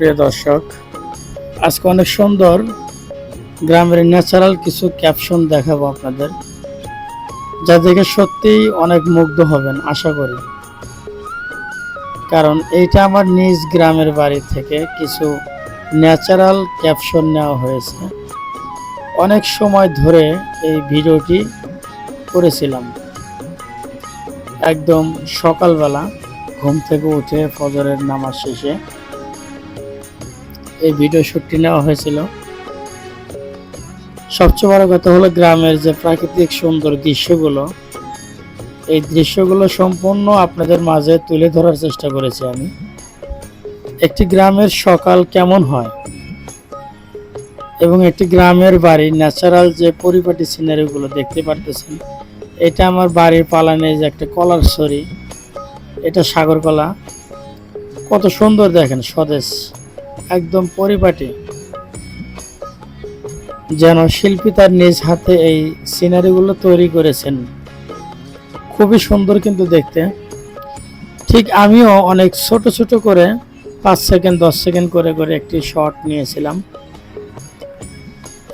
প্রিয় দর্শক, আজকে অনেক সুন্দর গ্রামের ন্যাচারাল কিছু ক্যাপশন দেখাবো আপনাদের, যা দেখে সত্যিই অনেক মুগ্ধ হবেন, আশা করি। কারণ এইটা আমার নিজ গ্রামের বাড়ি থেকে কিছু ন্যাচারাল ক্যাপশন নেওয়া হয়েছে। অনেক সময় ধরে এই ভিডিওটি করেছিলাম। একদম সকালবেলা ঘুম থেকে উঠে ফজরের নামাজ শেষে এই ভিডিও শ্যুটটি নেওয়া হয়েছিল। সবচেয়ে বড় কথা হলো গ্রামের যে প্রাকৃতিক সুন্দর দৃশ্যগুলো, এই দৃশ্যগুলো সম্পূর্ণ আপনাদের মাঝে তুলে ধরার চেষ্টা করেছি আমি। একটি গ্রামের সকাল কেমন হয়? এবং একটি গ্রামের বাড়ির ন্যাচারাল যে পরিপাটি সিনারিগুলো দেখতে পারতেছেন, এটা আমার বাড়ির পালানে যে একটা কলার ছড়ি, এটা সাগরকলা। কত সুন্দর দেখেন, স্বদেশ। একদম পরিপাটি। যেন শিল্পী তার নিজ হাতে এই সিনারিগুলো তৈরি করেছেন। খুবই সুন্দর কিন্তু দেখতে। ঠিক আমিও অনেক ছোট ছোট করে পাঁচ সেকেন্ড, দশ সেকেন্ড করে করে একটি শট নিয়েছিলাম।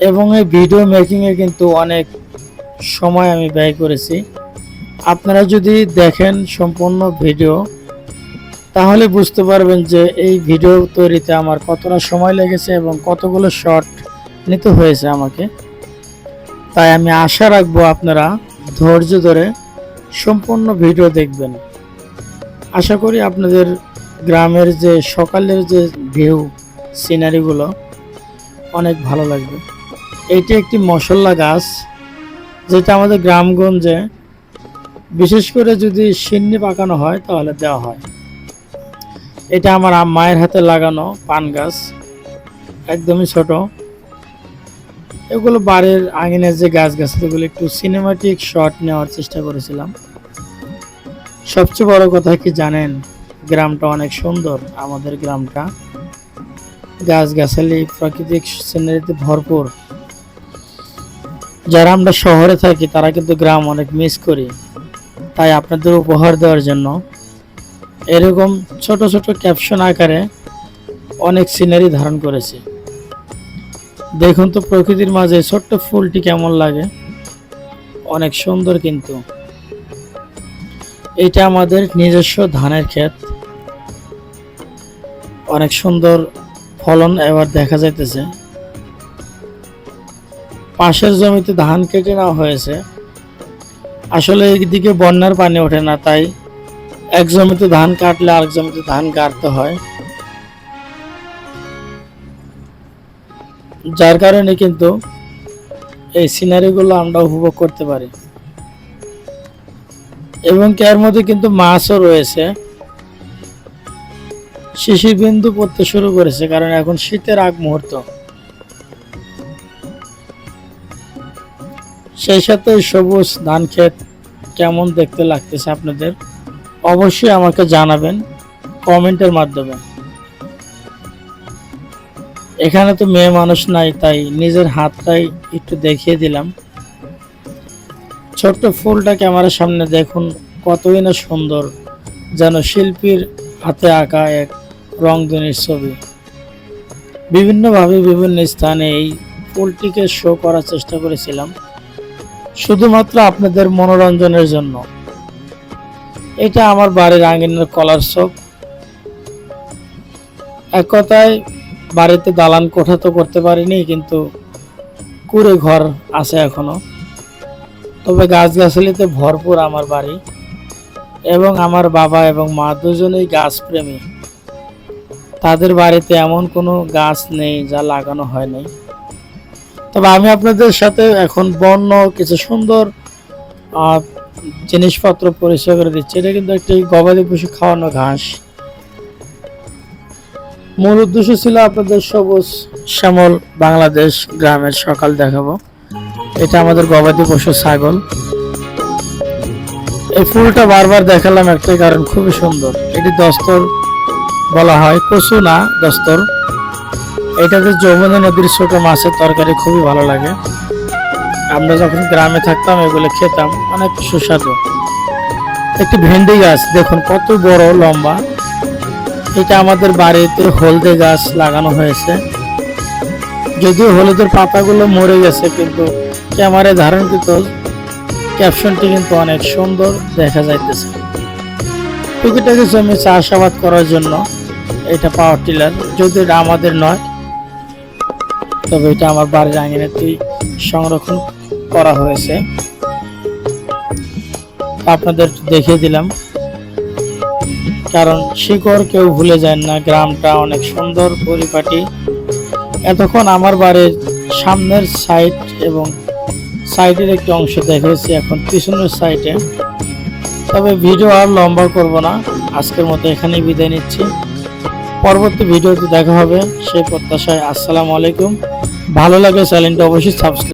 এবং এই ভিডিও মেকিংয়ে কিন্তু অনেক সময় আমি ব্যয় করেছি। আপনারা যদি দেখেন সম্পূর্ণ ভিডিও তাহলে বুঝতে পারবেন যে এই ভিডিও তৈরিতে আমার কতটা সময় লেগেছে এবং কতগুলো শট নিতে হয়েছে আমাকে। তাই আমি আশা রাখব আপনারা ধৈর্য ধরে সম্পূর্ণ ভিডিও দেখবেন। আশা করি আপনাদের গ্রামের যে সকালের যে ভিউ সিনারিগুলো অনেক ভালো লাগবে। এটি একটি মশলা গাছ যেটা আমাদের গ্রামগঞ্জে বিশেষ করে যদি সিন্নি পাকানো হয় তাহলে দেওয়া হয়। এটা আমার মায়ের হাতে লাগানো পান গাছ। একদমই ছোট। এগুলো বাড়ির আঙিনের যে গাছ গাছ এগুলো একটু সিনেমাটিক শট নেওয়ার চেষ্টা করেছিলাম। সবচেয়ে বড় কথা কি জানেন, গ্রামটা অনেক সুন্দর, আমাদের গ্রামটা। গাছ গাছালি প্রাকৃতিক সিনারিতে ভরপুর। যারা আমরা শহরে থাকি, তারা কিন্তু গ্রাম অনেক মিস করি। তাই আপনাদের উপহার দেওয়ার জন্য এরকম ছোট ছোট ক্যাপশন আকারে অনেক সিনারি ধারণ করেছি। দেখুন তো প্রকৃতির মাঝে ছোট্ট ফুলটি কেমন লাগে। অনেক সুন্দর কিন্তু। এটা আমাদের নিজস্ব ধানের ক্ষেত। অনেক সুন্দর ফলন এবার দেখা যাইতেছে। পাশের জমিতে ধান কেটে নেওয়া হয়েছে। আসলে এইদিকে বন্যার পানি ওঠে না, তাই এক জমিতে ধান কাটলে আরেক জমিতে ধান কাটতে হয়। যার কারণে কিন্তু এই সিনারিগুলো আমরা উপভোগ করতে পারি। এবং এর মধ্যে কিন্তু মাছও রয়েছে। শিশির বিন্দু পড়তে শুরু করেছে কারণ এখন শীতের আগ মুহূর্ত। সেই সাথে সবুজ ধান ক্ষেত কেমন দেখতে লাগতেছে আপনাদের? অবশ্যই আমাকে জানাবেন, কমেন্টের মাধ্যমে। এখানে তো মেয়ে মানুষ নাই, তাই নিজের হাতটাই একটু দেখিয়ে দিলাম। ছোট্ট ফুলটা ক্যামেরার সামনে দেখুন, কতই না সুন্দর, যেন শিল্পীর হাতে আঁকা এক রংধনির ছবি। বিভিন্নভাবে বিভিন্ন স্থানে এই ফুলটিকে শো করার চেষ্টা করেছিলাম, শুধুমাত্র আপনাদের মনোরঞ্জনের জন্য। এটা আমার বাড়ির আঙ্গিনের কলার শপ এক কথায়, বাড়িতে দালান কোঠা তো করতে পারিনি, কিন্তু কুড়ে ঘর আছে এখনও। তবে গাছগাছালিতে ভরপুর আমার বাড়ি এবং আমার বাবা এবং মা দুজনেই গাছ প্রেমী তাদের বাড়িতে এমন কোনো গাছ নেই যা লাগানো হয় নাই। তবে আমি আপনাদের সাথে এখন বন্য, কিছু সুন্দর জিনিসপত্র পরিচয় করে দিচ্ছি। এটা কিন্তু একটি গবাদি পশু খাওয়ানো ঘাস। মূল উদ্দেশ্য ছিল আপনাদের সবুজ শ্যামল বাংলাদেশ গ্রামের সকাল দেখাবো। এটা আমাদের গবাদি পশু ছাগল। এই ফুলটা বারবার দেখালাম একটাই কারণ, খুবই সুন্দর। এটি দস্তর বলা হয়, কচু না, দস্তর। এটাতে যমুনা নদীর ছোট মাছের তরকারি খুবই ভালো লাগে। আমরা যখন গ্রামে থাকতাম, এগুলো খেতাম। অনেক সুস্বাদু। একটি ভেন্ডি গাছ, দেখুন, কত বড়, লম্বা। এটা আমাদের বাড়িতে হলদে গাছ লাগানো হয়েছে। যদিও হলুদের পাতাগুলো মরে গেছে, কিন্তু ক্যামেরায় ধারণকৃত ক্যাপশনটি কিন্তু অনেক সুন্দর দেখা যাইতেছে। টুকিটাকি জমি চাষাবাদ করার জন্য এটা পাওয়ার টিলার যদি আমাদের নয়, তবে এটা আমার বাড়ির আঙিনাতেই সংরক্ষণ করা হয়েছে। আপনাদের দেখিয়ে দিলাম। কারণ শিকড় কেউ ভুলে যায় না, গ্রামটা অনেক সুন্দর, পরিপাটি। এতক্ষণ আমার বাড়ির সামনের সাইড এবং সাইডের একটি অংশ দেখেছি এখন পিছনের সাইডে তবে ভিডিও আর লম্বা করব না, আজকের মতো এখানেই বিদায় নিচ্ছি। পরবর্তী ভিডিওতে দেখা হবে, সেই প্রত্যাশায় আসসালামু আলাইকুম। ভালো লাগে চ্যানেলটা অবশ্যই সাবস্ক্রাইব